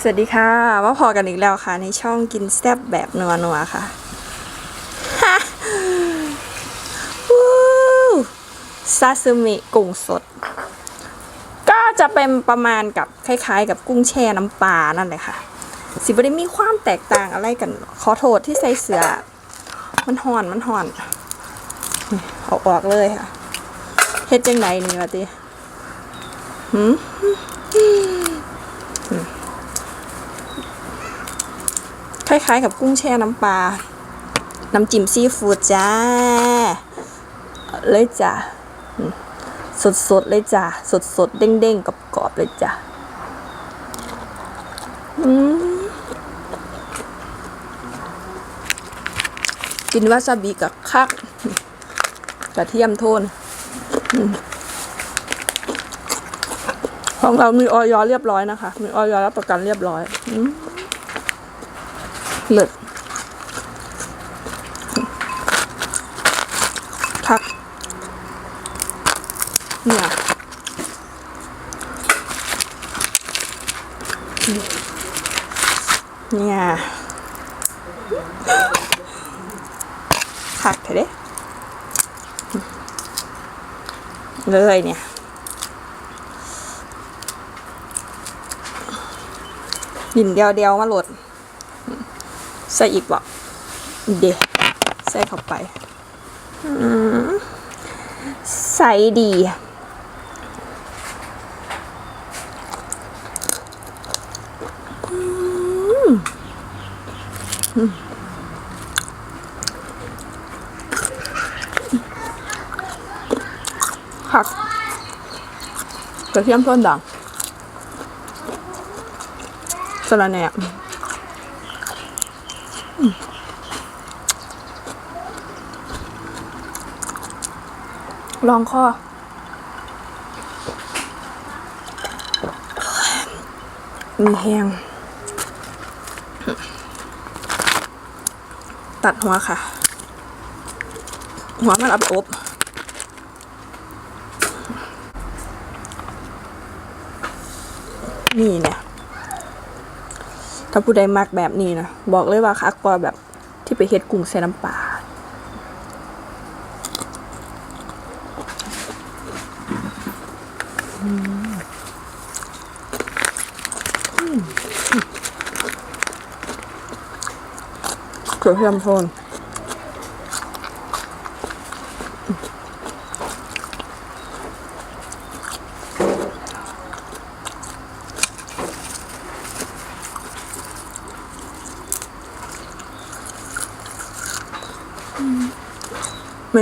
สวัสดีค่ะมาพอกันอีกแล้วค่ะ ในช่องกินแซ่บแบบนัวนัวค่ะวู้ซาซิมิกุ้งสด ก็จะเป็นประมาณกับคล้ายๆ กับกุ้งแช่น้ำปลานั่นเลยค่ะ สิบได้มีความแตกต่างอะไรกัน ขอโทษที่ใส่เสือ มันห่อนมันห่อนเอาออกเลยค่ะเฮ็ดจังไหนนี่วะติหืม ล้าย ๆ กับกุ้งแช่น้ำปลา น้ำจิ้มซีฟู้ดจ้า เลยจ้ะสดสดๆเลยจ้ะ สดสดๆเด้งๆกรอบเลยจ้ะอืมกินวาซาบิกับคักกระเทียมโทน ของเรามีออยเรียบร้อยนะคะ มีออยรับประกันเรียบร้อยอ เลิศทัก เนี่ยเนี่ยทักเถอะเด้เลยเนี่ยหินเดียวเดียวมาหลด ใส่อีกบ่เดใส่เข้าไปอืมใส่ดีอืมอืมผักกระเทียมต้นด่างสะระแน่ ลองข้อ มีแหงตัดหัวค่ะ หัวมันเอาไปอบนี่ ถ้าผู้ใดมักแบบนี้นะบอกเลยว่าคักกว่าแบบที่ไปเฮ็ดกุ้งใส่น้ำปลาเกลือเทียมโทน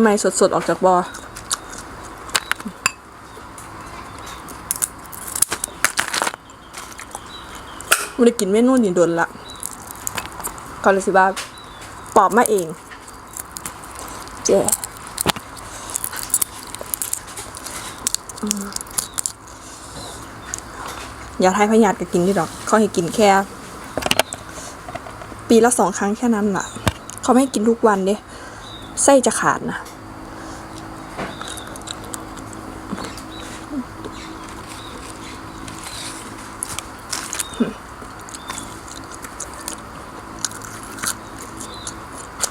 ใหม่ๆ สดๆ ออกจากบอ่อไม่ได้กินเมนูนี้โดนละก็เลยสิว่าปอบมาเอง เจ๊อย่าทายพยาธิก็กินดิดอก เขาให้กินแค่ ปีละสองครั้งแค่นั้นล่ะ เขาไม่ให้กินทุกวันเด้ ไส้จะขาดนะ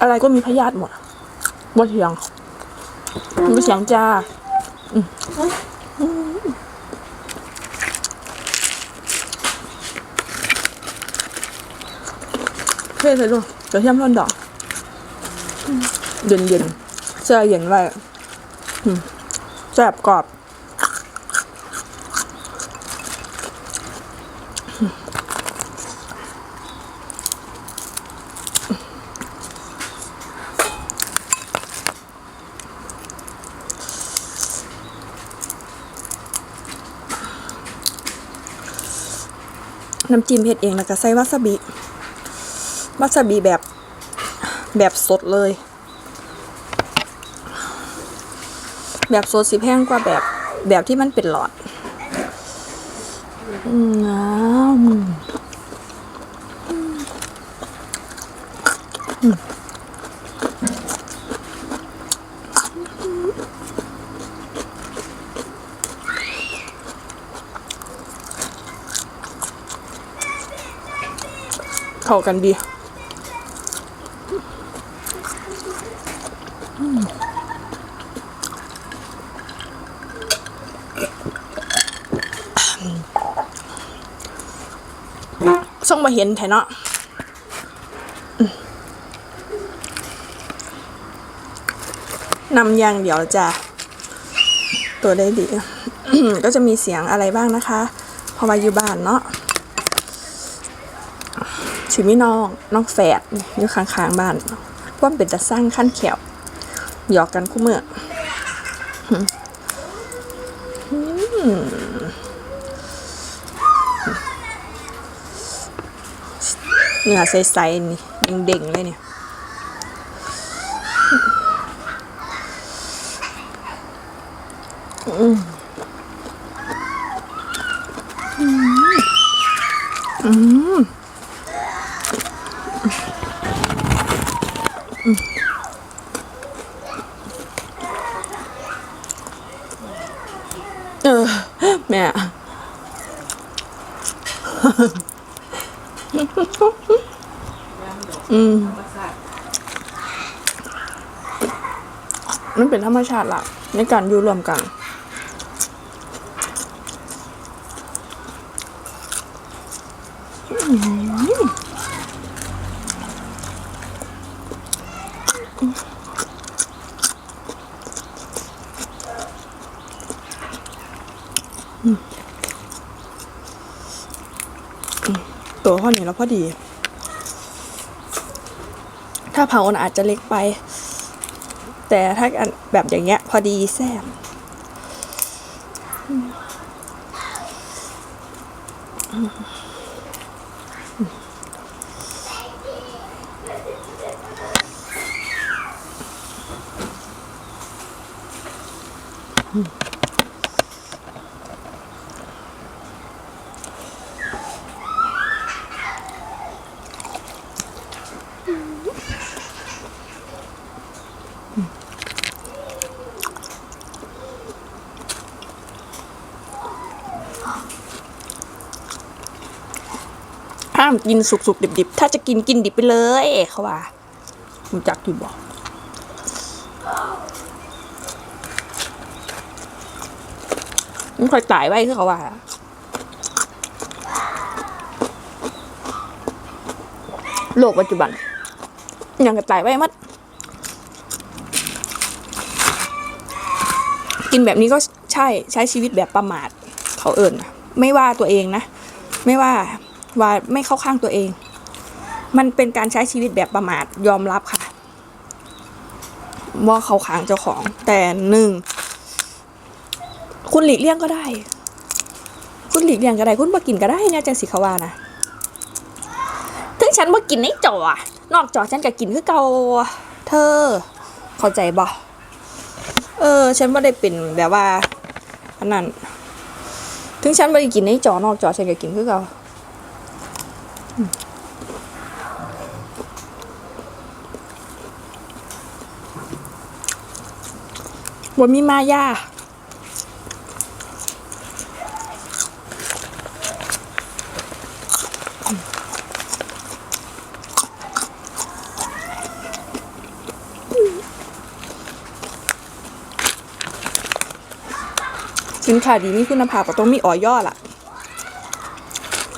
อะไรก็มีพยาธิหมดบ่เถียงบ่เถียงจ้าอืมเท่เลยลูกกระเทียมร่อนดอก เย็นเย็นๆแช่เย็นไว้แซ่บกรอบน้ำจิ้มเฮ็ดเองแล้วก็ใส่วาซาบิ วาซาบิแบบแบบสดเลย แบบสดสิแพงกว่าแบบแบบที่มันเป็นหลอดน้ำเข้ากันดี ส่งมาเห็นแทนเนาะนำย่างเดียวจะตัวได้ดี ก็จะมีเสียงอะไรบ้างนะคะพอมาอยู่บ้านเนาะชิมีน้องน้องแฝดอยู่ข้างๆบ้านว่าเป็นจะสร้างขั้นแขวหยอกกันคู่เมื่ออืม เนื้อใสๆนี่เด้งๆเลยเนี่ยอืมอืมเออแม่ อืมมันเป็นธรรมชาติละในการอยู่รวมกัน ตัวข้อนี้แล้วพอดี ถ้าเผาน่ะอาจจะเล็กไป แต่ถ้าอันแบบอย่างเงี้ย พอดีแซ่บอืมามกินสุกๆดิบๆ ถ้าจะกินกินดิบไปเลยเขาว่ารู้จักอยู่บอกมันคอยตายไว้คือเขาว่าโลกปัจจุบันยังกระตายไว้มัด กินแบบนี้ก็ใช่ใช้ชีวิตแบบประมาทเขาเอิญนะไม่ว่าตัวเองนะ ไม่ว่า ว่าไม่เข้าข้างตัวเอง มันเป็นการใช้ชีวิตแบบประมาทยอมรับค่ะ ว่าเขาขางเจ้าของแต่หนึ่งคุณหลีกเลี่ยงก็ได้ คุณหลีกเลี่ยงก็ได้ คุณมากินก็ได้เนี่ยจังสิเขาว่านะถึงฉันมากินในจออนอกจอฉันก็กินคือเก่าเธอ เข้าใจบ่เออ ฉันไม่ได้เป็นแบบว่าอันนั้น ถึงฉันไม่ได้กินในจอนอกจอฉันก็กินคือเก่า ว่มีมายาสินค้าดีมีคุณภาพก็ต้องมีออยอล่ะ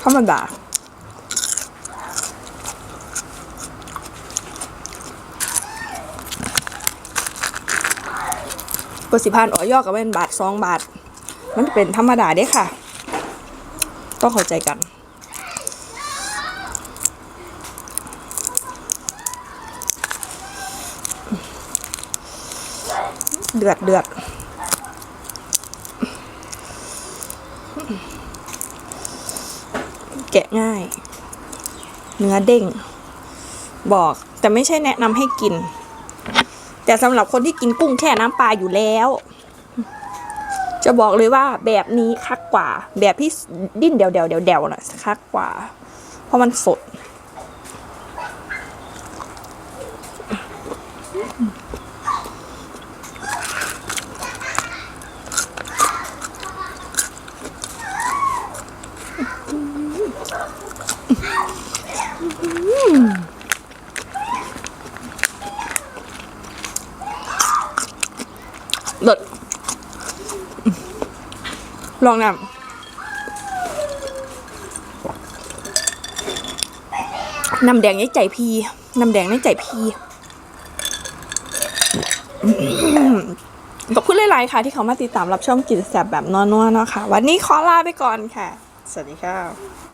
ธรรมดา กว่าสิพันออยอกับเป็นบาทสองบาท มันเป็นธรรมดาเด้ค่ะ ต้องเข้าใจกันเดือดเดือดแกะง่าย เนื้อเด้ง บอกแต่ไม่ใช่แนะนำให้กิน แต่สำหรับคนที่กินกุ้งแช่น้ำปลาอยู่แล้ว จะบอกเลยว่าแบบนี้คักกว่า แบบที่ดิ้นเดวเดวเดวเดวน่ะคักกว่า เพราะมันสด ลองนำน้ำแดงในใจพีน้ำแดงในใจพีอืมขอบคุณหลายๆค่ะ ที่เขามาติดตามรับชมกิจแสบแบบนัวๆเนาะค่ะ วันนี้ขอลาไปก่อนค่ะ สวัสดีค่ะ